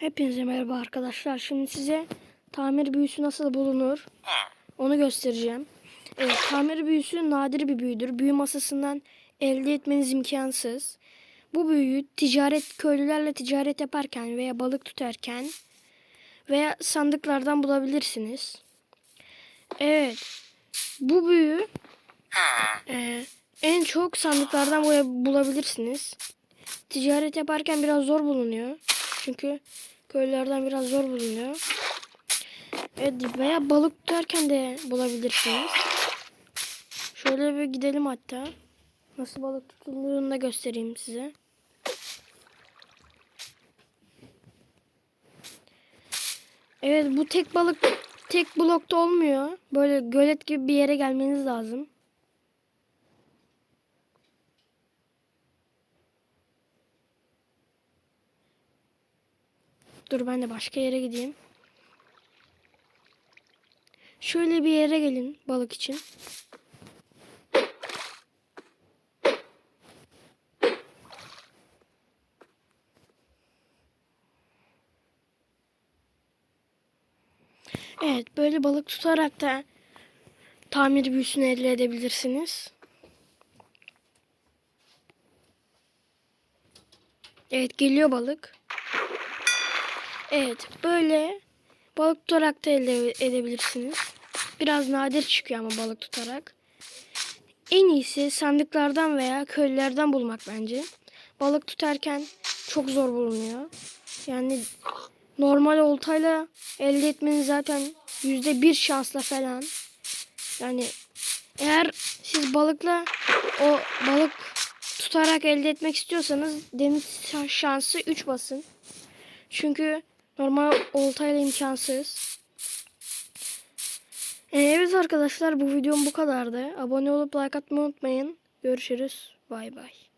Hepinize merhaba arkadaşlar. Şimdi size tamir büyüsü nasıl bulunur onu göstereceğim. Evet, tamir büyüsü nadir bir büyüdür. Büyü masasından elde etmeniz imkansız. Bu büyüyü ticaret köylülerle ticaret yaparken veya balık tutarken veya sandıklardan bulabilirsiniz. Evet. Bu büyü e, en çok sandıklardan bula- bulabilirsiniz. Ticaret yaparken biraz zor bulunuyor. Çünkü köylülerden biraz zor bulunuyor. Evet veya balık tutarken de bulabilirsiniz. Şöyle bir gidelim hatta. Nasıl balık tutulduğunu da göstereyim size. Evet bu tek balık tek blokta olmuyor. Böyle gölet gibi bir yere gelmeniz lazım. Dur ben de başka yere gideyim. Şöyle bir yere gelin balık için. Evet böyle balık tutarak da tamir büyüsünü elde edebilirsiniz. Evet geliyor balık. Evet böyle balık tutarak da elde edebilirsiniz. Biraz nadir çıkıyor ama balık tutarak. En iyisi sandıklardan veya köylülerden bulmak bence. Balık tutarken çok zor bulunuyor. Yani normal oltayla elde etmeniz zaten yüzde bir şansla falan. Yani eğer siz balıkla o balık tutarak elde etmek istiyorsanız deniz şansı 3 basın. Çünkü normal oltayla imkansız. Ee, Evet arkadaşlar bu videom bu kadardı. Abone olup like atmayı unutmayın. Görüşürüz. Bay bay.